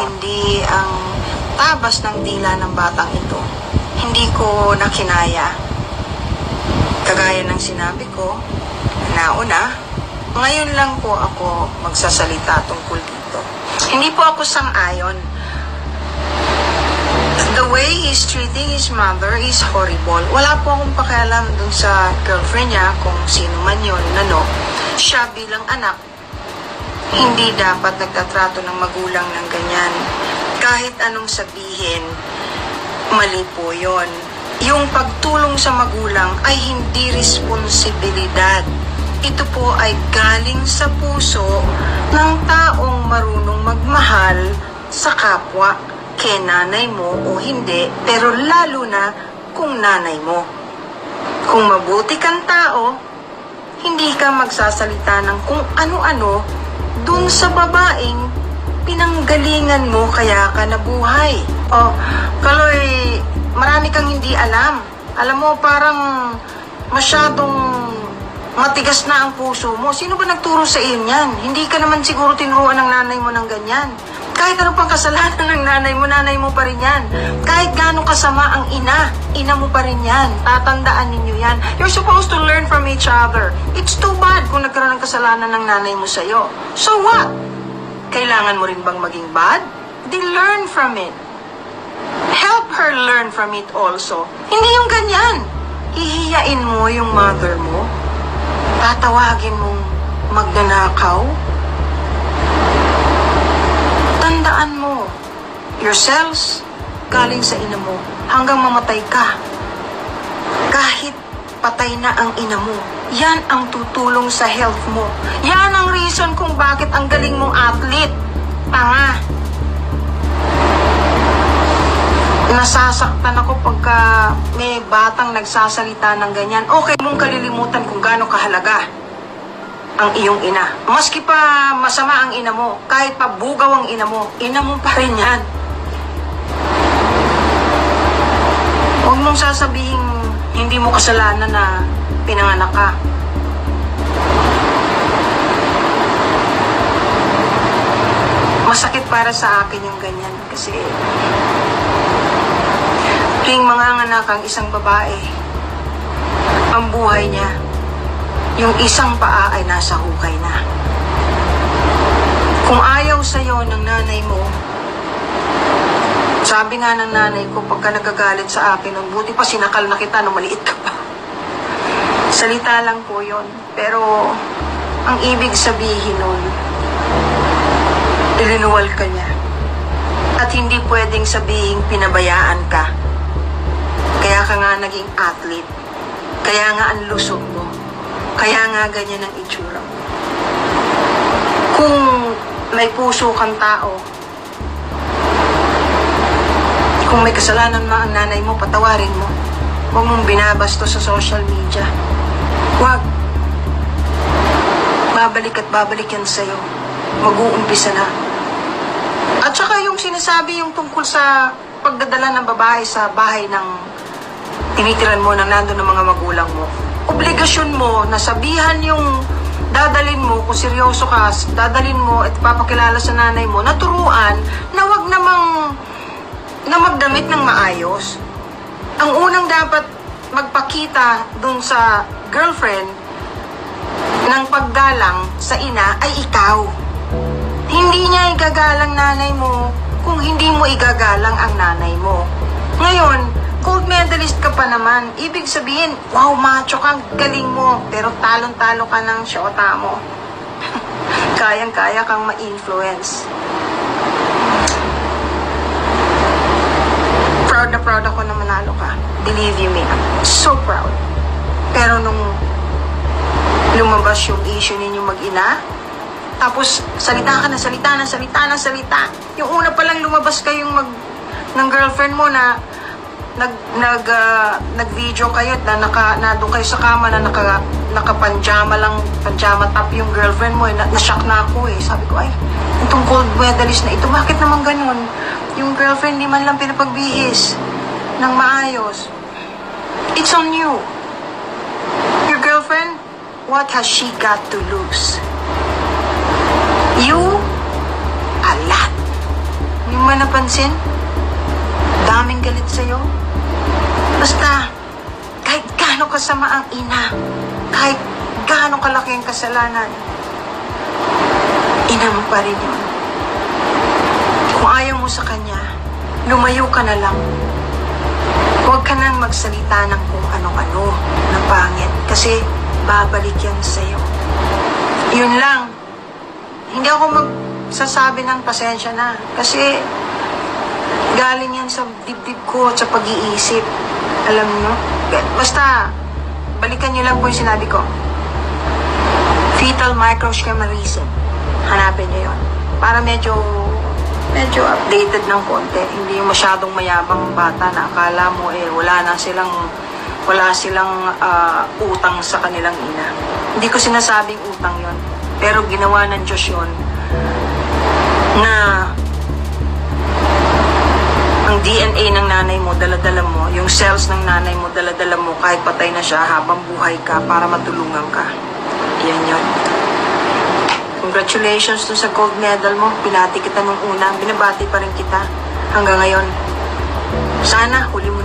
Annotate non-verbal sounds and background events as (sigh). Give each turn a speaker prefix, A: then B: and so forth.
A: matindi ang tabas ng dila ng batang ito. Hindi ko nakinaya. Kagaya ng sinabi ko, nauna, ngayon lang po ako magsasalita tungkol dito. Hindi po ako sang-ayon. The way he's treating his mother is horrible. Wala po akong pakialam dun sa girlfriend niya kung sino man yun, ano. Siya bilang anak, hindi dapat nagtatrato ng magulang ng ganyan. Kahit anong sabihin, mali po yon. Yung pagtulong sa magulang ay hindi responsibilidad. Ito po ay galing sa puso ng taong marunong magmahal sa kapwa, kay nanay mo o hindi, pero lalo na kung nanay mo. Kung mabuti kang tao, hindi ka magsasalita ng kung ano-ano dun sa babaeng pinanggalingan mo kaya ka nabuhay. O, Kaloy, marami kang hindi alam. Alam mo, parang masyadong matigas na ang puso mo. Sino ba nagturo sa iyo niyan? Hindi ka naman siguro tinuruan ng nanay mo ng ganyan. Kahit ano pang ng nanay mo, nanay mo pa rin yan. Kahit gaano kasama ang ina, ina mo pa rin yan. Tatandaan ninyo yan. You're supposed to learn from each other. It's too bad kung nagkaroon ng kasalanan ng nanay mo sa'yo. So what? Kailangan mo rin bang maging bad? Then learn from it. Help her learn from it also. Hindi yung ganyan. Hihiyain mo yung mother mo. Tatawagin mong magnanakaw. Tandaan mo, your cells galing sa ina mo hanggang mamatay ka. Kahit patay na ang ina mo, yan ang tutulong sa health mo. Yan ang reason kung bakit ang galing mong athlete. Tanga. Nasasaktan ako pagka may batang nagsasalita ng ganyan. Okay mong kalilimutan kung gaano kahalaga ang iyong ina. Maski pa masama ang ina mo, kahit pa bugaw ang ina mo, ina mo pa rin yan. Huwag mong sasabihin hindi mo kasalanan na pinanganak ka. Masakit para sa akin yung ganyan kasi tuwing mga anak ang isang babae, ang buhay niya, yung isang paa ay nasa hukay na. Kung ayaw sa'yo ng nanay mo, sabi nga ng nanay ko, pagka nagagalit sa akin, ang buti pa sinakal na kita nung maliit ka pa. Salita lang po yon Pero, ang ibig sabihin nun, ilinuwal ka niya. At hindi pwedeng sabihin pinabayaan ka. Kaya ka nga naging athlete. Kaya nga ang lusog mo. Kaya nga ganyan ang itsura mo. Kung may puso kang tao, kung may kasalanan ma ang nanay mo, patawarin mo. Huwag mong binabasto sa social media. Huwag. Babalik at babalik yan sa'yo. Mag-uumpisa na. At saka yung sinasabi yung tungkol sa pagdadala ng babae sa bahay ng tinitiran mo na nandun ng mga magulang mo. Obligasyon mo na sabihan yung dadalin mo, kung seryoso ka, dadalin mo at papakilala sa nanay mo, naturuan na wag namang na magdamit ng maayos. Ang unang dapat magpakita dun sa girlfriend ng paggalang sa ina ay ikaw. Hindi niya igagalang nanay mo kung hindi mo igagalang ang nanay mo. Ngayon, gold medalist ka pa naman. Ibig sabihin, wow, macho kang galing mo, pero talon-talo ka ng syota mo. (laughs) Kayang-kaya kang ma-influence. Proud na proud ako na manalo ka. Believe you me, I'm so proud. Pero nung lumabas yung issue ninyo mag-ina, tapos salita ka na salita na salita na salita. Yung una pa lang lumabas kayong mag ng girlfriend mo na nag nag ah, nag-video kayo na naka na doon kayo sa kama na naka naka-panjama lang panjama top yung girlfriend mo eh. na, na-shock na ako eh. Sabi ko ay itong gold medalist na ito. Bakit naman ganun? Yung girlfriend di man lang pinapagbihis ng maayos. It's on you. Your girlfriend what has she got to lose? You a lot. Yung ba napansin? Daming galit sa'yo. Basta, kahit gaano kasama ang ina, kahit gaano kalaki ang kasalanan, ina mo pa rin yun. Kung ayaw mo sa kanya, lumayo ka na lang. Huwag ka nang magsalita ng kung ano-ano na pangit kasi babalik yan sa'yo. Yun lang. Hindi ako magsasabi ng pasensya na kasi galing yan sa dibdib ko at sa pag-iisip. Alam nyo? Basta, balikan nyo lang po yung sinabi ko. Fetal microschemarism. Hanapin nyo yun. Para medyo medyo updated ng konti. Hindi yung masyadong mayabang bata na akala mo eh wala na silang wala silang ah, utang sa kanilang ina. Hindi ko sinasabing utang yon pero ginawa ng Diyos yun na DNA ng nanay mo, daladala mo, yung cells ng nanay mo, daladala mo kahit patay na siya habang buhay ka para matulungan ka. Yan yun. Congratulations dun sa gold medal mo. Pinati kita nung una. Binabati pa rin kita hanggang ngayon. Sana, huli mo.